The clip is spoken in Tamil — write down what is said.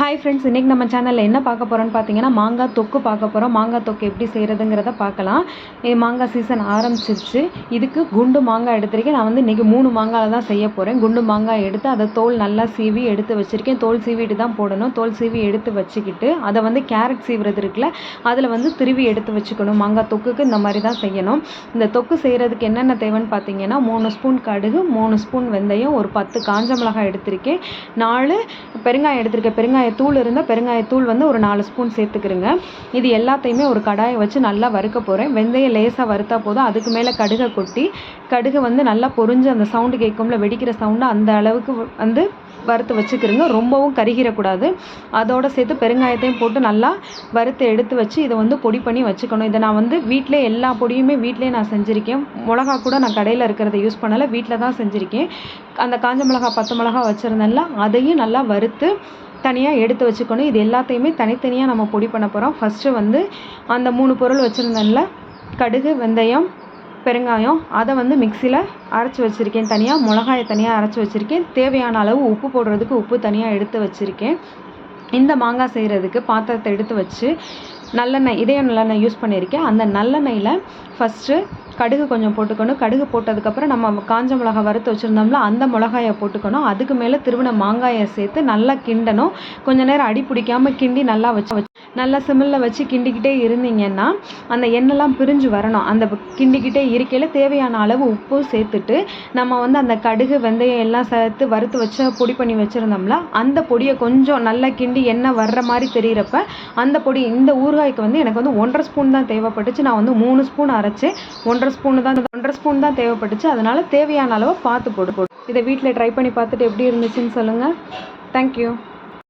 ஹாய் ஃப்ரெண்ட்ஸ் இன்றைக்கி நம்ம சேனலில் என்ன பார்க்க போகிறோன்னு பார்த்தீங்கன்னா மாங்காய் தொக்கு பார்க்க போகிறோம் மாங்காய் தொக்கு எப்படி செய்கிறதுங்கிறத பார்க்கலாம். மாங்காய் சீசன் ஆரம்பிச்சிருச்சு. இதுக்கு குண்டு மாங்காய் எடுத்திருக்கேன். நான் வந்து இன்றைக்கி மூணு மாங்காயில் தான் செய்ய போகிறேன் குண்டு மாங்காய் எடுத்து அதை தோல் நல்லா சீவி எடுத்து வச்சுருக்கேன். தோல் சீவிட்டு தான் போடணும். தோல் சீவி எடுத்து வச்சுக்கிட்டு அதை வந்து கேரட் சீவுறது இருக்குல்ல அதில் வந்து திருவி எடுத்து வச்சுக்கணும். மாங்காய் தொக்குக்கு இந்த மாதிரி தான் செய்யணும். இந்த தொக்கு செய்கிறதுக்கு என்னென்ன தேவைன்னு பார்த்தீங்கன்னா மூணு ஸ்பூன் கடுகு மூணு ஸ்பூன் வெந்தயம் ஒரு பத்து காஞ்ச மிளகாய் எடுத்திருக்கேன். நாலு பெருங்காயம் எடுத்திருக்கேன். பெருங்காயம் தூள் இருந்தால் பெருங்காயத்தூள் வந்து ஒரு நாலு ஸ்பூன் சேர்த்துக்கிறேங்க. இது எல்லாத்தையுமே ஒரு கடாயை வச்சு நல்லா வறுக்க போகிறேன் வெந்தயம் லேசாக வறுத்தா போதும். அதுக்கு மேலே கடுகை கொட்டி கடுகு வந்து நல்லா பொறிஞ்சு அந்த சவுண்டு கேட்கும்ல வெடிக்கிற சவுண்டு அந்த அளவுக்கு வந்து வறுத்து வச்சுக்கிறோங்க. ரொம்பவும் கருகிடக்கூடாது அதோடு சேர்த்து பெருங்காயத்தையும் போட்டு நல்லா வறுத்து எடுத்து வச்சு இதை வந்து பொடி பண்ணி வச்சுக்கணும். இதை நான் வந்து வீட்டிலே எல்லா பொடியுமே வீட்டிலே நான் செஞ்சுருக்கேன். மிளகா கூட நான் கடையில் இருக்கிறத யூஸ் பண்ணலை. வீட்டில் தான் செஞ்சுருக்கேன். அந்த காஞ்ச மிளகா பத்து மிளகா வச்சுருந்தேன்ல அதையும் நல்லா வறுத்து தனியாக எடுத்து வச்சுக்கணும். இது எல்லாத்தையுமே தனித்தனியாக நம்ம பொடி பண்ண போகிறோம் ஃபஸ்ட்டு வந்து அந்த மூணு பொருள் வச்சுருந்தேன்ல. கடுகு வெந்தயம் பெருங்காயம். அதை வந்து மிக்சியில் அரைச்சி வச்சுருக்கேன் தனியாக மிளகாயை தனியாக அரைச்சி வச்சுருக்கேன். தேவையான அளவு உப்பு போடுறதுக்கு உப்பு தனியாக எடுத்து வச்சுருக்கேன். இந்த மாங்காய் செய்கிறதுக்கு பாத்திரத்தை எடுத்து வச்சு நல்லெண்ணெய் இதயம் நல்லெண்ணெய் யூஸ் பண்ணியிருக்கேன். அந்த நல்லெண்ணெயில் ஃபஸ்ட்டு கடுகு கொஞ்சம் போட்டுக்கணும். கடுகு போட்டதுக்கப்புறம் நம்ம காஞ்ச மிளகா வறுத்து வச்சுருந்தோம்ல அந்த மிளகாயை போட்டுக்கணும். அதுக்கு மேலே திருவின மாங்காயை சேர்த்து நல்லா கிண்டணும். கொஞ்சம் நேரம் அடி பிடிக்காமல் கிண்டி நல்லா வச்சு வச்சு நல்லா சிமிலில் வச்சு கிண்டிக்கிட்டே இருந்தீங்கன்னா அந்த எண்ணெய்லாம் பிரிஞ்சு வரணும். அந்த கிண்டிக்கிட்டே இருக்கையில் தேவையான அளவு உப்பும் சேர்த்துட்டு நம்ம வந்து அந்த கடுகு வெந்தயம் எல்லாம் சேர்த்து வறுத்து வச்சு பொடி பண்ணி வச்சுருந்தோம்ல அந்த பொடியை கொஞ்சம் நல்லா கிண்டி எண்ணெய் வர்ற மாதிரி தெரிகிறப்ப அந்த பொடி இந்த ஊறுகாய்க்கு வந்து எனக்கு வந்து ஒன்றரை ஸ்பூன் தான் தேவைப்பட்டுச்சு. நான் வந்து மூணு ஸ்பூன் அரைச்சி ஒன்றரை ஸ்பூன் ஸ்பூனு தான் ஒன்றரை ஸ்பூன் தான் தேவைப்பட்டுச்சு. அதனால் தேவையான அளவு பார்த்து போடு போடு. இதை வீட்டில் ட்ரை பண்ணி பார்த்துட்டு எப்படி இருந்துச்சுன்னு சொல்லுங்கள் தேங்க்யூ